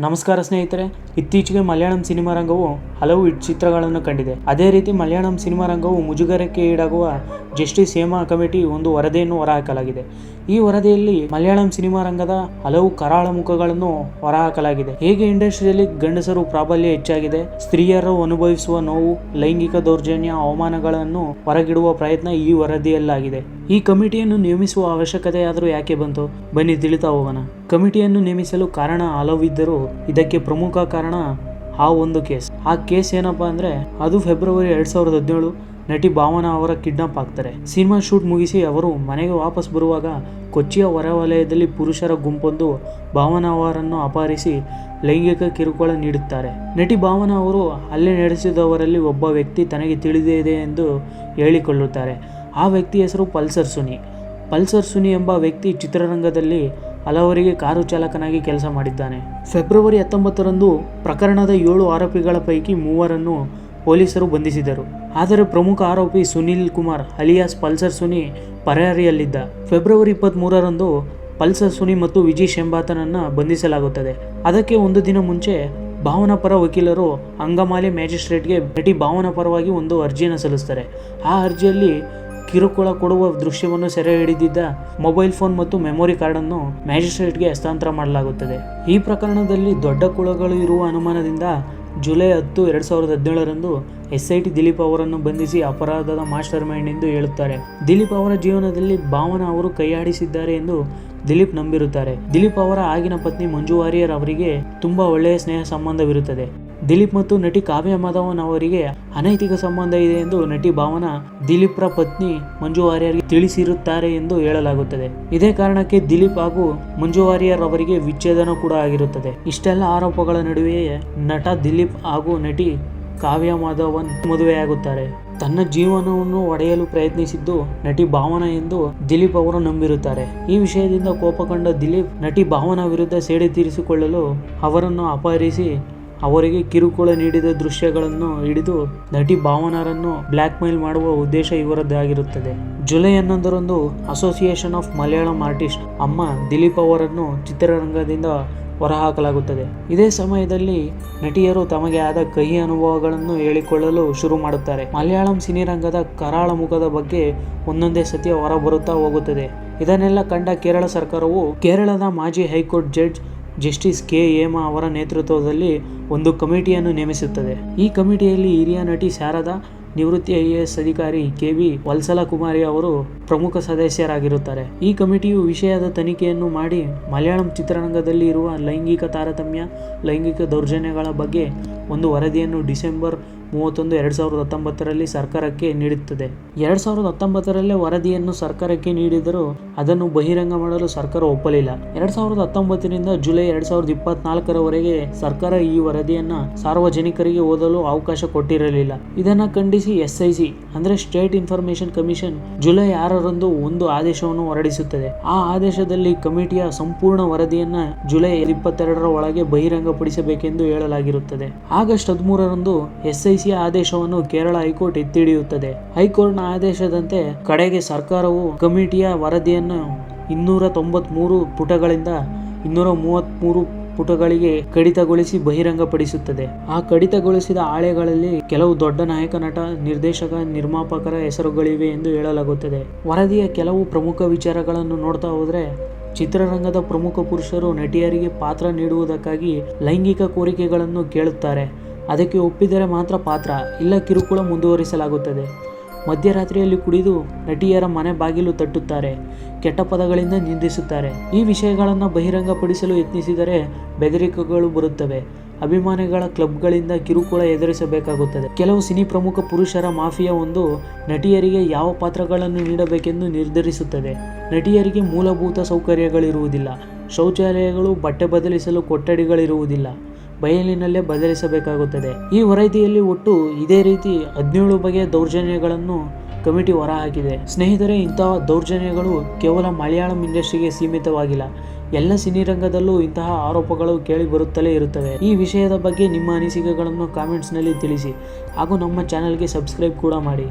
ನಮಸ್ಕಾರ ಸ್ನೇಹಿತರೆ, ಇತ್ತೀಚೆಗೆ ಮಲಯಾಳಂ ಸಿನಿಮಾ ರಂಗವು ಹಲವು ಚಿತ್ರಗಳನ್ನು ಕಂಡಿದೆ. ಅದೇ ರೀತಿ ಮಲಯಾಳಂ ಸಿನಿಮಾ ರಂಗವು ಮುಜುಗರಕ್ಕೆ ಈಡಾಗುವ ಜಸ್ಟಿಸ್ ಹೇಮಾ ಕಮಿಟಿ ಒಂದು ವರದಿಯನ್ನು ಹೊರಹಾಕಲಾಗಿದೆ. ಈ ವರದಿಯಲ್ಲಿ ಮಲಯಾಳಂ ಸಿನಿಮಾ ರಂಗದ ಹಲವು ಕರಾಳ ಮುಖಗಳನ್ನು ಹೊರಹಾಕಲಾಗಿದೆ. ಹೇಗೆ ಇಂಡಸ್ಟ್ರಿಯಲ್ಲಿ ಗಂಡಸರು ಪ್ರಾಬಲ್ಯ ಹೆಚ್ಚಾಗಿದೆ, ಸ್ತ್ರೀಯರು ಅನುಭವಿಸುವ ನೋವು, ಲೈಂಗಿಕ ದೌರ್ಜನ್ಯ, ಅವಮಾನಗಳನ್ನು ಹೊರಗಿಡುವ ಪ್ರಯತ್ನ ಈ ವರದಿಯಲ್ಲಾಗಿದೆ. ಈ ಕಮಿಟಿಯನ್ನು ನೇಮಿಸುವ ಅವಶ್ಯಕತೆ ಆದರೂ ಯಾಕೆ ಬಂತು? ಬನ್ನಿ ತಿಳಿತಾ ಹೋಗೋಣ. ಕಮಿಟಿಯನ್ನು ನೇಮಿಸಲು ಕಾರಣ ಹಲವಿದ್ದರೂ ಇದಕ್ಕೆ ಪ್ರಮುಖ ಕಾರಣ ಆ ಒಂದು ಕೇಸ್. ಆ ಕೇಸ್ ಏನಪ್ಪಾ ಅಂದ್ರೆ, ಅದು ಫೆಬ್ರವರಿ ಎರಡ್ ಸಾವಿರದ ಹದಿನೇಳು ನಟಿ ಭಾವನಾ ಅವರ ಕಿಡ್ನಾಪ್ ಆಗ್ತಾರೆ. ಸಿನಿಮಾ ಶೂಟ್ ಮುಗಿಸಿ ಅವರು ಮನೆಗೆ ವಾಪಸ್ ಬರುವಾಗ ಕೊಚ್ಚಿಯ ಹೊರವಲಯದಲ್ಲಿ ಪುರುಷರ ಗುಂಪೊಂದು ಭಾವನಾ ಅವರನ್ನು ಅಪಹರಿಸಿ ಲೈಂಗಿಕ ಕಿರುಕುಳ ನೀಡುತ್ತಾರೆ. ನಟಿ ಭಾವನಾ ಅವರು ಹಲ್ಲೆ ನಡೆಸಿದವರಲ್ಲಿ ಒಬ್ಬ ವ್ಯಕ್ತಿ ತನಗೆ ತಿಳಿದಿದೆ ಎಂದು ಹೇಳಿಕೊಳ್ಳುತ್ತಾರೆ. ಆ ವ್ಯಕ್ತಿ ಹೆಸರು ಪಲ್ಸರ್ ಸುನಿ. ಪಲ್ಸರ್ ಸುನಿ ಎಂಬ ವ್ಯಕ್ತಿ ಚಿತ್ರರಂಗದಲ್ಲಿ ಹಲವರಿಗೆ ಕಾರು ಚಾಲಕನಾಗಿ ಕೆಲಸ ಮಾಡಿದ್ದಾನೆ. ಫೆಬ್ರವರಿ ಹತ್ತೊಂಬತ್ತರಂದು ಪ್ರಕರಣದ ಏಳು ಆರೋಪಿಗಳ ಪೈಕಿ ಮೂವರನ್ನು ಪೊಲೀಸರು ಬಂಧಿಸಿದರು ಆದರೆ ಪ್ರಮುಖ ಆರೋಪಿ ಸುನಿಲ್ ಕುಮಾರ್ ಅಲಿಯಾಸ್ ಪಲ್ಸರ್ ಸುನಿ ಪರಾರಿಯಲ್ಲಿದ್ದ. ಫೆಬ್ರವರಿ ಇಪ್ಪತ್ತ್ಮೂರರಂದು ಪಲ್ಸರ್ ಸುನಿ ಮತ್ತು ವಿಜಯ್ ಶೆಂಬಾತನನ್ನು ಬಂಧಿಸಲಾಗುತ್ತದೆ. ಅದಕ್ಕೆ ಒಂದು ದಿನ ಮುಂಚೆ ಭಾವನಪರ ವಕೀಲರು ಅಂಗಮಾಲಿ ಮ್ಯಾಜಿಸ್ಟ್ರೇಟ್ಗೆ ಭೇಟಿ ಭಾವನ ಪರವಾಗಿ ಒಂದು ಅರ್ಜಿಯನ್ನು ಸಲ್ಲಿಸ್ತಾರೆ. ಆ ಅರ್ಜಿಯಲ್ಲಿ ಕಿರುಕುಳ ಕೊಡುವ ದೃಶ್ಯವನ್ನು ಸೆರೆ ಹಿಡಿದಿದ್ದ ಮೊಬೈಲ್ ಫೋನ್ ಮತ್ತು ಮೆಮೊರಿ ಕಾರ್ಡನ್ನು ಮ್ಯಾಜಿಸ್ಟ್ರೇಟ್ಗೆ ಹಸ್ತಾಂತರ ಮಾಡಲಾಗುತ್ತದೆ. ಈ ಪ್ರಕರಣದಲ್ಲಿ ದೊಡ್ಡ ಕುಳಗಳು ಇರುವ ಅನುಮಾನದಿಂದ ಜುಲೈ ಹತ್ತು, ಎರಡು ಸಾವಿರದ ಹದಿನೇಳರಂದು ಎಸ್ ಐ ಟಿ ದಿಲೀಪ್ ಅವರನ್ನು ಬಂಧಿಸಿ ಅಪರಾಧದ ಮಾಸ್ಟರ್ ಮೈಂಡ್ ಎಂದು ಹೇಳುತ್ತಾರೆ. ದಿಲೀಪ್ ಅವರ ಜೀವನದಲ್ಲಿ ಭಾವನಾ ಅವರು ಕೈಯಾಡಿಸಿದ್ದಾರೆ ಎಂದು ದಿಲೀಪ್ ನಂಬಿರುತ್ತಾರೆ. ದಿಲೀಪ್ ಅವರ ಆಗಿನ ಪತ್ನಿ ಮಂಜುವಾರಿಯರ್ ಅವರಿಗೆ ತುಂಬಾ ಒಳ್ಳೆಯ ಸ್ನೇಹ ಸಂಬಂಧವಿರುತ್ತದೆ. ದಿಲೀಪ್ ಮತ್ತು ನಟಿ ಕಾವ್ಯ ಮಾಧವನ್ ಅವರಿಗೆ ಅನೈತಿಕ ಸಂಬಂಧ ಇದೆ ಎಂದು ನಟಿ ಭಾವನ, ದಿಲೀಪ್ರ ಪತ್ನಿ ಮಂಜು ವಾರಿಯರ್ಗೆ ತಿಳಿಸಿರುತ್ತಾರೆ ಎಂದು ಹೇಳಲಾಗುತ್ತದೆ. ಇದೇ ಕಾರಣಕ್ಕೆ ದಿಲೀಪ್ ಹಾಗೂ ಮಂಜು ವಾರಿಯರ್ ಅವರಿಗೆ ವಿಚ್ಛೇದನ ಕೂಡ ಆಗಿರುತ್ತದೆ. ಇಷ್ಟೆಲ್ಲ ಆರೋಪಗಳ ನಡುವೆಯೇ ನಟ ದಿಲೀಪ್ ಹಾಗೂ ನಟಿ ಕಾವ್ಯ ಮಾಧವನ್ ಮದುವೆಯಾಗುತ್ತಾರೆ. ತನ್ನ ಜೀವನವನ್ನು ಒಡೆಯಲು ಪ್ರಯತ್ನಿಸಿದ್ದು ನಟಿ ಭಾವನ ಎಂದು ದಿಲೀಪ್ ಅವರು ನಂಬಿರುತ್ತಾರೆ. ಈ ವಿಷಯದಿಂದ ಕೋಪಗೊಂಡ ದಿಲೀಪ್ ನಟಿ ಭಾವನ ವಿರುದ್ಧ ಸೇಡಿ ತೀರಿಸಿಕೊಳ್ಳಲು ಅವರನ್ನು ಅಪಹರಿಸಿ ಅವರಿಗೆ ಕಿರುಕುಳ ನೀಡಿದ ದೃಶ್ಯಗಳನ್ನು ಹಿಡಿದು ನಟಿ ಭಾವನರನ್ನು ಬ್ಲ್ಯಾಕ್ ಮೇಲ್ ಮಾಡುವ ಉದ್ದೇಶ ಇವರದ್ದಾಗಿರುತ್ತದೆ. ಜುಲೈ ಹನ್ನೊಂದರಂದು association of Malayalam artist Amma Dileep ಅವರನ್ನು ಚಿತ್ರರಂಗದಿಂದ ಹೊರಹಾಕಲಾಗುತ್ತದೆ. ಇದೇ ಸಮಯದಲ್ಲಿ ನಟಿಯರು ತಮಗೆ ಆದ ಕಹಿ ಅನುಭವಗಳನ್ನು ಹೇಳಿಕೊಳ್ಳಲು ಶುರು ಮಾಡುತ್ತಾರೆ. ಮಲಯಾಳಂ ಸಿನಿರಂಗದ ಕರಾಳ ಮುಖದ ಬಗ್ಗೆ ಒಂದೊಂದೇ ಸತ್ಯ ಹೊರಬರುತ್ತಾ ಹೋಗುತ್ತದೆ. ಇದನ್ನೆಲ್ಲ ಕಂಡ ಕೇರಳ ಸರ್ಕಾರವು ಕೇರಳದ ಮಾಜಿ high court judge justice K. Hema ಅವರ ನೇತೃತ್ವದಲ್ಲಿ ಒಂದು ಕಮಿಟಿಯನ್ನು ನೇಮಿಸುತ್ತದೆ. ಈ ಕಮಿಟಿಯಲ್ಲಿ ಹಿರಿಯ ನಟಿ ಶಾರದಾ, ನಿವೃತ್ತಿ ಐ ಎಸ್ ಅಧಿಕಾರಿ ಕೆ. ವಿ. ವಲ್ಸಲ ಕುಮಾರಿ ಅವರು ಪ್ರಮುಖ ಸದಸ್ಯರಾಗಿರುತ್ತಾರೆ. ಈ ಕಮಿಟಿಯು ವಿಷಯದ ತನಿಖೆಯನ್ನು ಮಾಡಿ ಮಲಯಾಳಂ ಚಿತ್ರರಂಗದಲ್ಲಿ ಇರುವ ಲೈಂಗಿಕ ತಾರತಮ್ಯ, ಲೈಂಗಿಕ ದೌರ್ಜನ್ಯಗಳ ಬಗ್ಗೆ ಒಂದು ವರದಿಯನ್ನು ಡಿಸೆಂಬರ್ ಮೂವತ್ತೊಂದು, ಎರಡು ಸಾವಿರದ ಹತ್ತೊಂಬತ್ತರಲ್ಲಿ ಸರ್ಕಾರಕ್ಕೆ ನೀಡುತ್ತದೆ. ಎರಡು ಸಾವಿರದ ಹತ್ತೊಂಬತ್ತರಲ್ಲೇ ವರದಿಯನ್ನು ಸರ್ಕಾರಕ್ಕೆ ನೀಡಿದರೂ ಅದನ್ನು ಬಹಿರಂಗ ಮಾಡಲು ಸರ್ಕಾರ ಒಪ್ಪಲಿಲ್ಲ. ಎರಡು ಸಾವಿರದ ಹತ್ತೊಂಬತ್ತರಿಂದ ಜುಲೈ ಎರಡು ಸಾವಿರದ ಇಪ್ಪತ್ನಾಲ್ಕರವರೆಗೆ ಸರ್ಕಾರ ಈ ವರದಿಯನ್ನು ಸಾರ್ವಜನಿಕರಿಗೆ ಓದಲು ಅವಕಾಶ ಕೊಟ್ಟಿರಲಿಲ್ಲ. ಇದನ್ನು ಖಂಡಿಸಿ ಎಸ್ ಐ ಸಿ, ಅಂದರೆ ಸ್ಟೇಟ್ ಇನ್ಫಾರ್ಮೇಷನ್ ಕಮಿಷನ್ ಜುಲೈ ಆರರಂದು ಒಂದು ಆದೇಶವನ್ನು ಹೊರಡಿಸುತ್ತದೆ. ಆ ಆದೇಶದಲ್ಲಿ ಕಮಿಟಿಯ ಸಂಪೂರ್ಣ ವರದಿಯನ್ನು ಜುಲೈ ಇಪ್ಪತ್ತೆರಡರ ಒಳಗೆ ಬಹಿರಂಗಪಡಿಸಬೇಕೆಂದು ಹೇಳಲಾಗಿರುತ್ತದೆ. ಆಗಸ್ಟ್ ಹದಿಮೂರರಂದು ಎಸ್ ಐ ಸಿ ಆದೇಶವನ್ನು ಕೇರಳ ಹೈಕೋರ್ಟ್ ಎತ್ತಿಡಿಯುತ್ತದೆ ಹೈಕೋರ್ಟ್ನ ಆದೇಶದಂತೆ ಕಡೆಗೆ ಸರ್ಕಾರವು ಕಮಿಟಿಯ ವರದಿಯನ್ನು ಇನ್ನೂರ ತೊಂಬತ್ಮೂರು ಪುಟಗಳಿಂದ ಇನ್ನೂರ ಮೂವತ್ಮೂರು ಪುಟಗಳಿಗೆ ಕಡಿತಗೊಳಿಸಿ ಬಹಿರಂಗಪಡಿಸುತ್ತದೆ. ಆ ಕಡಿತಗೊಳಿಸಿದ ಆಳೆಗಳಲ್ಲಿ ಕೆಲವು ದೊಡ್ಡ ನಾಯಕ ನಟ, ನಿರ್ದೇಶಕ, ನಿರ್ಮಾಪಕರ ಹೆಸರುಗಳಿವೆ ಎಂದು ಹೇಳಲಾಗುತ್ತದೆ. ವರದಿಯ ಕೆಲವು ಪ್ರಮುಖ ವಿಚಾರಗಳನ್ನು ನೋಡ್ತಾ ಹೋದ್ರೆ ಚಿತ್ರರಂಗದ ಪ್ರಮುಖ ಪುರುಷರು ನಟಿಯರಿಗೆ ಪಾತ್ರ ನೀಡುವುದಕ್ಕಾಗಿ ಲೈಂಗಿಕ ಕೋರಿಕೆಗಳನ್ನು ಕೇಳುತ್ತಾರೆ. ಅದಕ್ಕೆ ಒಪ್ಪಿದರೆ ಮಾತ್ರ ಪಾತ್ರ, ಇಲ್ಲ ಕಿರುಕುಳ ಮುಂದುವರಿಸಲಾಗುತ್ತದೆ. ಮಧ್ಯರಾತ್ರಿಯಲ್ಲಿ ಕುಡಿದು ನಟಿಯರ ಮನೆ ಬಾಗಿಲು ತಟ್ಟುತ್ತಾರೆ, ಕೆಟ್ಟ ಪದಗಳಿಂದ ನಿಂದಿಸುತ್ತಾರೆ. ಈ ವಿಷಯಗಳನ್ನು ಬಹಿರಂಗಪಡಿಸಲು ಯತ್ನಿಸಿದರೆ ಬೆದರಿಕೆಗಳು ಬರುತ್ತವೆ. ಅಭಿಮಾನಿಗಳ ಕ್ಲಬ್ಗಳಿಂದ ಕಿರುಕುಳ ಎದುರಿಸಬೇಕಾಗುತ್ತದೆ. ಕೆಲವು ಸಿನಿ ಪ್ರಮುಖ ಪುರುಷರ ಮಾಫಿಯಾ ಒಂದು ನಟಿಯರಿಗೆ ಯಾವ ಪಾತ್ರಗಳನ್ನು ನೀಡಬೇಕೆಂದು ನಿರ್ಧರಿಸುತ್ತದೆ. ನಟಿಯರಿಗೆ ಮೂಲಭೂತ ಸೌಕರ್ಯಗಳಿರುವುದಿಲ್ಲ. ಶೌಚಾಲಯಗಳು ಬಟ್ಟೆ ಬದಲಿಸಲು ಕೊಠಡಿಗಳಿರುವುದಿಲ್ಲ. ಬಯಲಿನಲ್ಲೇ ಬದಲಿಸಬೇಕಾಗುತ್ತದೆ. ಈ ವರದಿಯಲ್ಲಿ ಒಟ್ಟು ಇದೇ ರೀತಿ ಹದಿನೇಳು ಬಗೆಯ ದೌರ್ಜನ್ಯಗಳನ್ನು ಕಮಿಟಿ ಹೊರಹಾಕಿದೆ. ಸ್ನೇಹಿತರೆ, ಇಂತಹ ದೌರ್ಜನ್ಯಗಳು ಕೇವಲ ಮಲಯಾಳಂ ಇಂಡಸ್ಟ್ರಿಗೆ ಸೀಮಿತವಾಗಿಲ್ಲ. ಎಲ್ಲ ಸಿನಿರಂಗದಲ್ಲೂ ಇಂತಹ ಆರೋಪಗಳು ಕೇಳಿ ಬರುತ್ತಲೇ ಇರುತ್ತವೆ. ಈ ವಿಷಯದ ಬಗ್ಗೆ ನಿಮ್ಮ ಅನಿಸಿಕೆಗಳನ್ನು ಕಾಮೆಂಟ್ಸ್ನಲ್ಲಿ ತಿಳಿಸಿ ಹಾಗೂ ನಮ್ಮ ಚಾನಲ್ಗೆ ಸಬ್ಸ್ಕ್ರೈಬ್ ಕೂಡ ಮಾಡಿ.